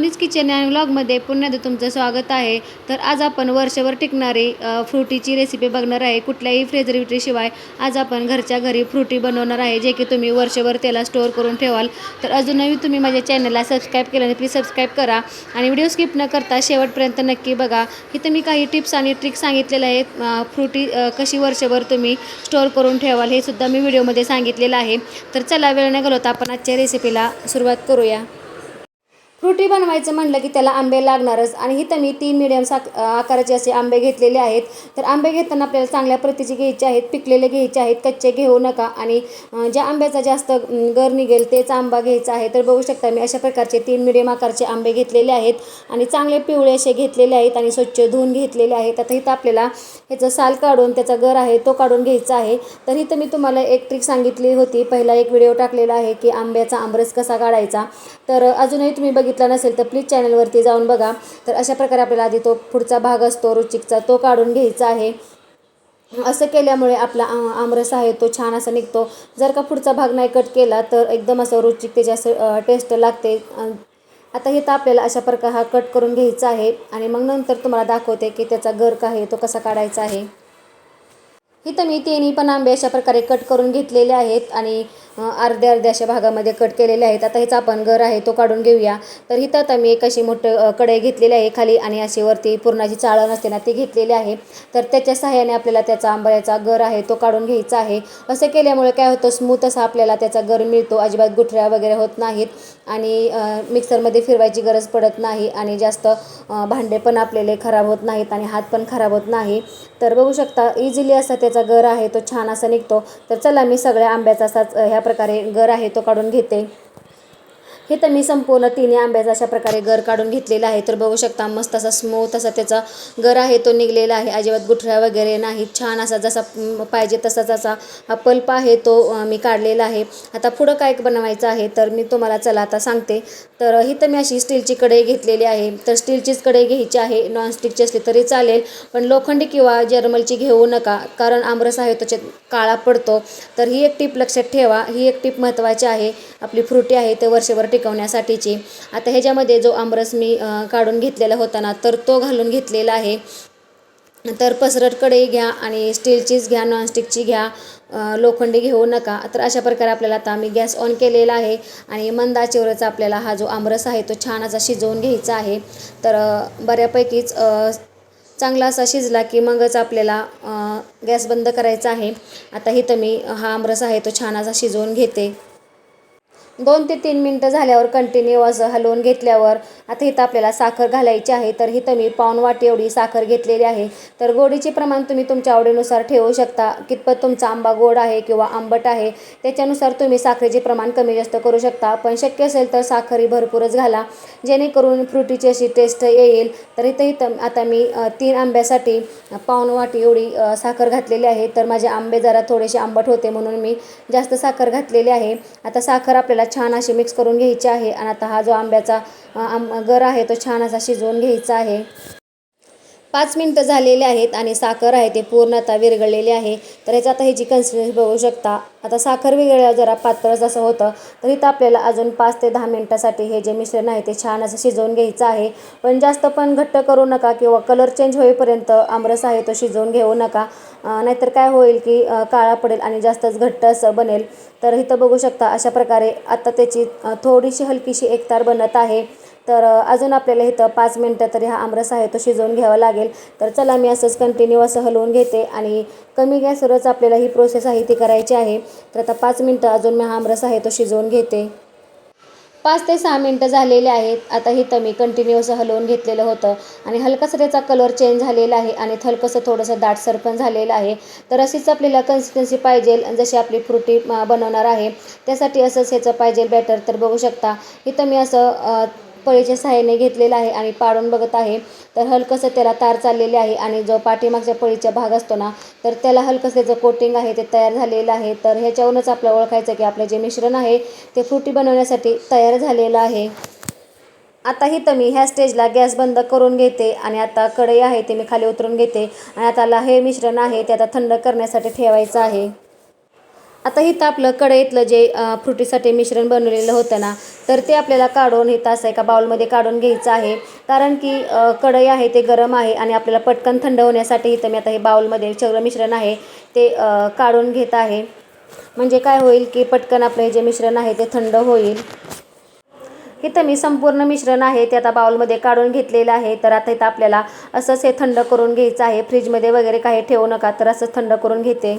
सोनीज kitchen and व्लॉगमध्ये पुन्हा एकदा तुमचं स्वागत आहे. तर आज आपण वर्षभर टिकणारी फ्रुटीची रेसिपी बघणार आहे. कुठल्याही फ्रेजरिटीशिवाय आज आपण घरच्या घरी फ्रुटी बनवणार आहे जे की तुम्ही वर्षभर त्याला स्टोअर करून ठेवाल. तर अजूनही तुम्ही माझ्या चॅनलला सबस्क्राईब केलं नाही प्लीज सबस्क्राईब करा. आणि व्हिडिओ स्किप न करता शेवटपर्यंत नक्की बघा इथं मी काही टिप्स आणि ट्रिक्स सांगितलेल्या आहेत फ्रुटी कशी वर्षभर तुम्ही स्टोअर करून ठेवाल हे सुद्धा मी व्हिडिओमध्ये सांगितलेलं आहे. तर चला वेळ न घालवता आपण आजच्या रेसिपीला सुरुवात करूया. फ्रुटी बनवायचं म्हटलं की त्याला आंबे लागणारच. आणि इथं मी तीन मिडियम साक आकाराचे असे आंबे घेतलेले आहेत. तर आंबे घेताना आपल्याला चांगल्या प्रतीचे घ्यायचे आहेत पिकलेले घ्यायचे आहेत कच्चे घेऊ नका. आणि ज्या आंब्याचा जास्त गर निघेल तेच आंबा घ्यायचा आहे. तर बघू शकता मी अशा प्रकारचे तीन मिडियम आकारचे आंबे घेतलेले आहेत. आणि चांगले पिवळे असे घेतलेले आहेत आणि स्वच्छ धुवून घेतलेले आहेत. आता इथं आपल्याला ह्याचं साल काढून त्याचा गर आहे तो काढून घ्यायचा आहे. तर इथं मी तुम्हाला एक ट्रिक सांगितली होती. पहिला एक व्हिडिओ टाकलेला आहे की आंब्याचा आंबरस कसा काढायचा. तर अजूनही तुम्ही बघितला नसेल तर प्लीज चॅनलवरती जाऊन बघा. तर अशा प्रकारे आपल्याला आधी तो पुढचा भाग असतो रुचिकचा तो काढून घ्यायचा आहे. असं केल्यामुळे आपला आमरस आहे तो छान असा निघतो. जर का पुढचा भाग नाही कट केला तर एकदम असं रुचिक त्याची असं टेस्ट लागते. आता हे तर आपल्याला अशा प्रकार हा कट करून घ्यायचा आहे. आणि मग नंतर तुम्हाला दाखवते की त्याचा गर्क आहे तो कसा काढायचा आहे. इथं मी तिन्ही पण आंबे अशा प्रकारे कट करून घेतलेले आहेत. आणि अर्ध्या अर्ध्या अशा भागामध्ये कट केलेले आहेत. आता हे आपण घर आहे तो काढून घेऊया. तर इथं आता मी एक अशी मोठं कढई घेतलेली आहे खाली आणि अशी वरती पूर्णाची चाळण असते ना ती घेतलेली आहे. तर त्याच्या सहाय्याने आपल्याला त्याचा आंब्याचा गर आहे तो काढून घ्यायचा आहे. असं केल्यामुळे काय होतं स्मूथ असा आपल्याला त्याचा गर मिळतो. अजिबात गुठळ्या वगैरे होत नाहीत आणि मिक्सरमध्ये फिरवायची गरज पडत नाही आणि जास्त भांडे पण आपलेले खराब होत नाहीत आणि हात पण खराब होत नाही. तर बघू शकता इझिली असा त्याचा गर आहे तो छान असा निघतो. तर चला मी सगळ्या आंब्याचा असाच ह्या प्रकारे गर आहे तो काढून घेते. हे तर मी संपूर्ण तिन्ही आंब्याचा अशा प्रकारे गर काढून घेतलेला आहे. तर बघू शकता मस्त असा स्मूथ असा त्याचा गर आहे तो निघलेला आहे. अजिबात गुठळ्या वगैरे नाही. छान असा जसा पाहिजे तसा जसा हा पल्प आहे तो मी काढलेला आहे. आता पुढं काय बनवायचं आहे तर मी तुम्हाला चला आता सांगते. तर ही तर मी अशी स्टीलची कढई घेतलेली आहे. तर स्टीलचीच कढई घ्यायची आहे. नॉनस्टिकची असली तरी चालेल. पण लोखंडी किंवा जर्मलची घेऊ नका कारण आमरस आहे त्याच्यात काळा पडतो. तर ही एक टीप लक्षात ठेवा. ही एक टीप महत्त्वाची आहे. आपली फ्रुटी आहे ते वर्षभर टिकवण्यासाठीची आता ह्याच्यामध्ये जो आमरस मी काढून घेतलेला होता ना तर तो घालून घेतलेला आहे. तर पसरट कढई घ्या आणि स्टीलचीच घ्या नॉनस्टिकची घ्या लोखंडी घेऊ नका. तर अशा प्रकारे आपल्याला आता मी गॅस ऑन केलेला आहे आणि मंद आचेवरचा आपल्याला हा जो आमरस आहे तो छान असा शिजवून घ्यायचा आहे. तर बऱ्यापैकीच चांगला असा शिजला की मगच आपल्याला गॅस बंद करायचा आहे. आता इथं मी हा आमरस आहे तो छान असा शिजवून घेते. दोन ते तीन मिनटं झाल्यावर कंटिन्यू असं हलवून घेतल्यावर आता इथं आपल्याला साखर घालायची आहे तर इथं मी पाऊण वाटी एवढी साखर घेतलेली आहे. तर गोडीचे प्रमाण तुम्ही तुमच्या आवडीनुसार ठेवू शकता. कितपत तुमचा आंबा गोड आहे किंवा आंबट आहे त्याच्यानुसार तुम्ही साखरेचे प्रमाण कमी जास्त करू शकता. पण शक्य असेल तर साखर ही भरपूरच घाला. जेणेकरून फ्रुटीची अशी टेस्ट येईल. तर इथं इथं आता मी तीन आंब्यासाठी पाऊण वाटी एवढी साखर घातलेली आहे. तर माझे आंबे जरा थोडेसे आंबट होते म्हणून मी जास्त साखर घातलेली आहे. आता साखर आपल्याला छान अशी मिक्स करून घ्यायची आहे. आणि आता हा जो आंब्याचा अ, आंब गर आहे तो छान असा शिजवून घ्यायचा आहे. पाच मिनटं झालेले आहेत आणि साखर आहे ते पूर्ण आता विरघळलेली आहे. तर ह्याचं आता ह्याची कन्सिस्टन्सी बघू शकता. आता साखर विरघळल्यावर जरा पातळच असं होतं. तर इथं आपल्याला अजून पाच ते दहा मिनटासाठी हे जे मिश्रण आहे ते छान असं शिजवून घ्यायचं आहे. पण जास्त पण घट्ट करू नका किंवा कलर चेंज होईपर्यंत आमरस आहे तो शिजवून घेऊ नका. नाहीतर काय होईल की काळा पडेल आणि जास्तच घट्ट असं बनेल. तर इथं बघू शकता अशा प्रकारे आता त्याची थोडीशी हलकीशी एकतार बनत आहे. तर अजून आपल्याला इथं पाच मिनटं तरी हा आमरस आहे तो शिजवून घ्यावा लागेल. तर चला मी असंच कंटिन्यू असं हलवून घेते आणि कमी गॅसवरच आपल्याला ही प्रोसेस आहे ती करायची आहे. तर आता पाच मिनटं अजून मी हा आमरस आहे तो शिजवून घेते. पाच ते सहा मिनटं झालेले आहेत. आता इथं मी कंटिन्यू असं हलवून घेतलेलं होतं आणि हलकासा त्याचा कलर चेंज झालेला आहे आणि हलकंसं थोडंसं दाटसर पण झालेलं आहे. तर अशीच आपल्याला कन्सिस्टन्सी पाहिजे जशी आपली फ्रुटी बनवणार आहे त्यासाठी असंच ह्याचं पाहिजे बॅटर तर बघू शकता इथं मी असं पळीच्या सहाय्याने घेतलेलं आहे आणि पाडून बघत आहे. तर हलकसं त्याला तार चाललेले आहे आणि जो पाठीमागच्या पळीचा भाग असतो ना तर त्याला हलकसं जो कोटिंग आहे ते तयार झालेलं आहे. तर ह्याच्यावरूनच आपलं ओळखायचं की आपलं जे मिश्रण आहे ते फ्रुटी बनवण्यासाठी तयार झालेलं आहे. आता तर मी ह्या स्टेजला गॅस बंद करून घेते आणि आता कढई आहे ते मी खाली उतरून घेते. आणि आता ला हे मिश्रण आहे ते आता थंड करण्यासाठी ठेवायचं आहे. आता इथं आपलं कढईतलं जे फ्रुटीसाठी मिश्रण बनवलेलं होतं ना तर ते आपल्याला काढून इथं असं एका बाउलमध्ये काढून घ्यायचं आहे. कारण की कढई आहे ते गरम आहे आणि आपल्याला पटकन थंड होण्यासाठी इथं मी आता हे बाउलमध्ये चौर मिश्रण आहे ते काढून घेत आहे. म्हणजे काय होईल की पटकन आपलं हे जे मिश्रण आहे ते थंड होईल. इथं मी संपूर्ण मिश्रण आहे ते आता बाउलमध्ये काढून घेतलेलं आहे. तर आता इथं आपल्याला असंच हे थंड करून घ्यायचं आहे. फ्रीजमध्ये वगैरे काही ठेवू नका तर असंच थंड करून घेते.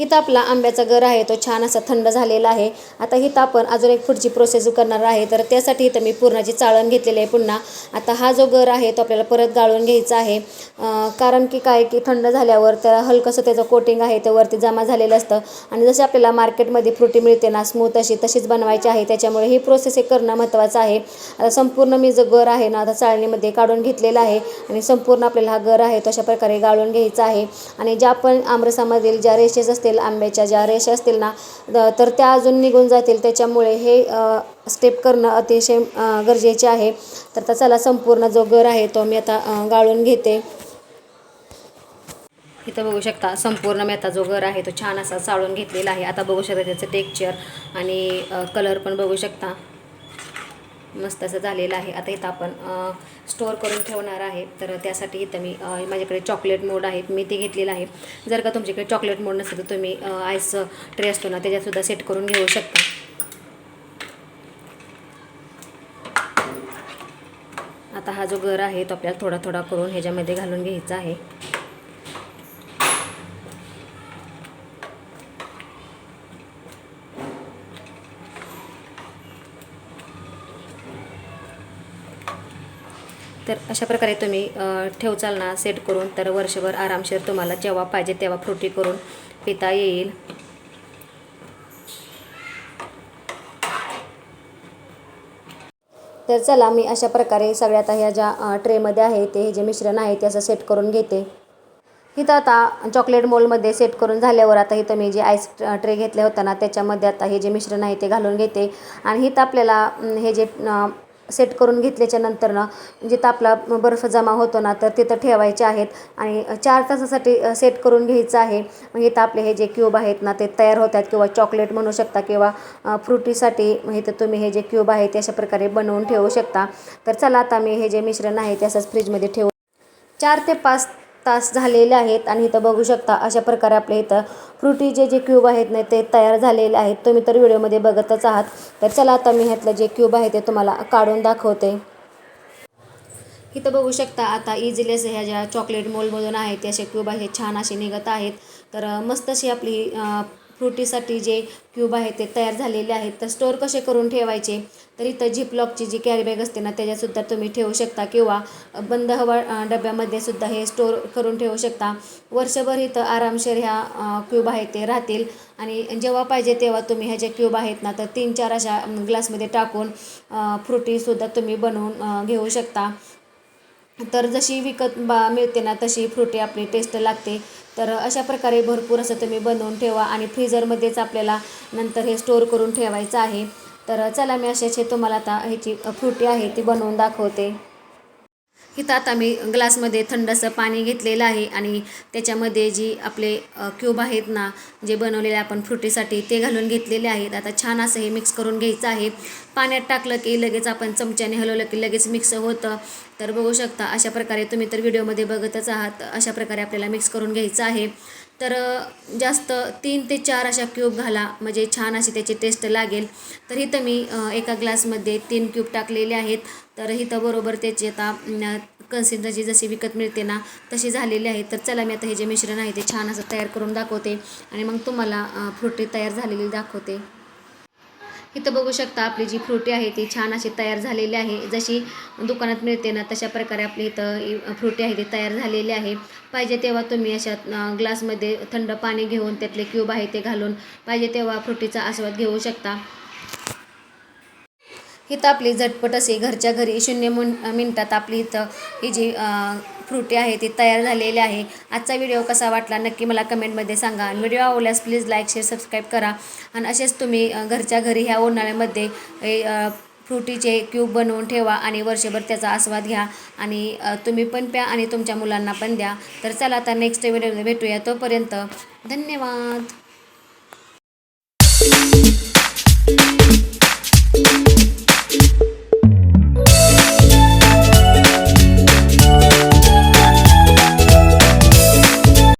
इथं आपला आंब्याचा गर आहे तो छान असा थंड झालेला आहे. आता इथं आपण अजून एक पुढची प्रोसेस करणार आहे तर त्यासाठी इथं मी पूर्णाची चाळण घेतलेली आहे पुन्हा. आता हा जो गर आहे तो आपल्याला परत गाळून घ्यायचा आहे. कारण की काय की थंड झाल्यावर त्याला हलकंसं त्याचं कोटिंग आहे ते वरती जमा झालेलं असतं. आणि जसे आपल्याला मार्केटमध्ये फ्रुटी मिळते ना स्मूथ अशी तशीच बनवायची आहे. त्याच्यामुळे ही प्रोसेस हे करणं महत्त्वाचं आहे. आता संपूर्ण मी जो गर आहे ना आता चाळणीमध्ये काढून घेतलेला आहे. आणि संपूर्ण आपल्याला हा गर आहे तो अशा प्रकारे गाळून घ्यायचा आहे. आणि ज्या पण आमरसामधील ज्या रेशेस असते असतील आंब्याच्या ज्या रेषा असतील ना तर त्या अजून निघून जातील. त्याच्यामुळे हे स्टेप करणं अतिशय गरजेचे आहे. तर आता चला संपूर्ण जो गर आहे तो मी आता गाळून घेते. इथं बघू शकता संपूर्ण मी आता जो घर आहे तो छान असा चाळून घेतलेला आहे. आता बघू शकता त्याचं टेक्चर आणि कलर पण बघू शकता. मस्त असं झालेलं आहे. आता इथं आपण स्टोअर करून ठेवणार आहे. तर त्यासाठी इथं मी माझ्याकडे चॉकलेट मोड आहेत. मी ते घेतलेलं आहे. जर का तुमच्याकडे चॉकलेट मोड नसेल तर तुम्ही आईस ट्रे असतो ना त्याच्यातसुद्धा सेट करून घेऊ शकता. आता हा जो गर आहे तो आपल्याला थोडा थोडा करून ह्याच्यामध्ये घालून घ्यायचा आहे. तर अशा प्रकारे तुम्ही ठेवचालना सेट करून तर वर्षभर आरामशीर तुम्हाला जेव्हा पाहिजे तेव्हा फ्रुटी करून पिता येईल. तर चला मी अशा प्रकारे सगळ्यात आता ह्या ज्या ट्रेमध्ये आहे ते हे जे मिश्रण आहे ते असं सेट करून घेते. इथं आता चॉकलेट मोलमध्ये सेट करून झाल्यावर आता इथं मी जे आईस ट्रे घेतले होता ना त्याच्यामध्ये आता हे जे मिश्रण आहे ते घालून घेते. आणि इथं आपल्याला हे जे सेट करून घेतल्याच्या नंतर ना म्हणजे जिथं आपला बर्फ जमा होतो ना तर तिथं ठेवायचे आहेत. आणि चार तासासाठी सेट करून घ्यायचं आहे. मग इथं आपले हे जे क्यूब आहेत ना ते तयार होतात. किंवा चॉकलेट म्हणू शकता किंवा फ्रुटीसाठी इथं तुम्ही हे जे क्यूब आहे ते अशा प्रकारे बनवून ठेवू शकता. तर चला आता मी हे जे मिश्रण आहे ते असंच फ्रीजमध्ये ठेवू. चार ते पाच तास झालेले आहेत आणि इथं बघू शकता अशा प्रकारे आपल्या इथं फ्रुटी जे जे क्यूब आहेत ना ते तयार झालेले आहेत. तुम्ही तर व्हिडिओमध्ये बघतच आहात. तर चला आता मी ह्यातलं जे क्यूब आहे ते तुम्हाला काढून दाखवते. इथं बघू शकता आता इझिली असे ह्या ज्या चॉकलेट मोलमधून आहेत ते असे क्यूब आहे छान असे निघत आहेत. तर मस्त अशी आपली फ्रुटीसाठी जे क्यूब आहेत ते तयार झालेले आहेत तर स्टोअर कसे करून ठेवायचे? तर इथं जिपलॉकची जी कॅरीबॅग असते ना त्याच्यातसुद्धा तुम्ही ठेवू शकता किंवा बंद हवा डब्यामध्ये सुद्धा हे स्टोअर करून ठेवू शकता. वर्षभर इथं आरामशीर ह्या क्यूब आहेत ते राहतील. आणि जेव्हा पाहिजे तेव्हा तुम्ही ह्या ज्या क्यूब आहेत ना तर तीन चार अशा ग्लासमध्ये टाकून फ्रुटीसुद्धा तुम्ही बनवून घेऊ शकता. तर जशी विकत बा मिळते ना तशी फ्रुटी आपली टेस्ट लागते. तर अशा प्रकारे भरपूर असं तुम्ही बनवून ठेवा आणि फ्रीझरमध्येच आपल्याला नंतर हे स्टोअर करून ठेवायचं आहे. तर चला मी अशाचे तुम्हाला आता ह्याची फ्रुटी आहे ती बनवून दाखवते. इथं आता मी ग्लासमध्ये थंडसं पाणी घेतलेलं आहे आणि त्याच्यामध्ये जी आपले क्यूब आहेत ना जे बनवलेले आपण फ्रुटीसाठी ते घालून घेतलेले आहेत. आता छान असं हे मिक्स करून घ्यायचं आहे. पाण्यात टाकलं की लगेच आपण चमच्याने हलवलं की लगेच मिक्स होतं. तर बघू शकता अशा प्रकारे तुम्ही तर व्हिडिओमध्ये बघतच आहात. अशा प्रकारे आपल्याला मिक्स करून घ्यायचं आहे. तर जास्त तीन ते चार अशा क्यूब घाला म्हणजे छान अशी त्याची टेस्ट लागेल. तर इथं मी एका ग्लासमध्ये तीन क्यूब टाकलेले आहेत. तर इथं बरोबर त्याची आता कन्सिस्टन्सी जशी विकत मिळते ना तशी झालेली आहे. तर चला मी आता हे जे मिश्रण आहे ते छान असं तयार करून दाखवते. आणि मग तुम्हाला फ्रुटी तयार झालेली दाखवते. इथं बघू शकता आपली जी फ्रुटी आहे ती छान अशी तयार झालेली आहे. जशी दुकानात मिळते ना तशा प्रकारे आपली इथं फ्रुटी आहे ती तयार झालेली आहे. पाहिजे तेव्हा तुम्ही अशा ग्लासमध्ये थंड पाणी घेऊन त्यातले क्यूब आहे ते घालून पाहिजे तेव्हा फ्रुटीचा आस्वाद घेऊ शकता. इथं आपली झटपट असे घरच्या घरी शून्य मिन मिनटात आपली इथं ही जी फ्रुटी आहे ती तयार झालेली आहे. आजचा व्हिडिओ कसा वाटला नक्की मला कमेंटमध्ये सांगा. आणि व्हिडिओ आवडल्यास प्लीज लाईक शेअर सबस्क्राईब करा. आणि असेच तुम्ही घरच्या घरी ह्या उन्हाळ्यामध्ये फ्रुटीचे क्यूब बनवून ठेवा आणि वर्षभर त्याचा आस्वाद घ्या. आणि तुम्ही पण प्या आणि तुमच्या मुलांना पण द्या. तर चला आता नेक्स्ट व्हिडिओ भेटूया. तोपर्यंत धन्यवाद.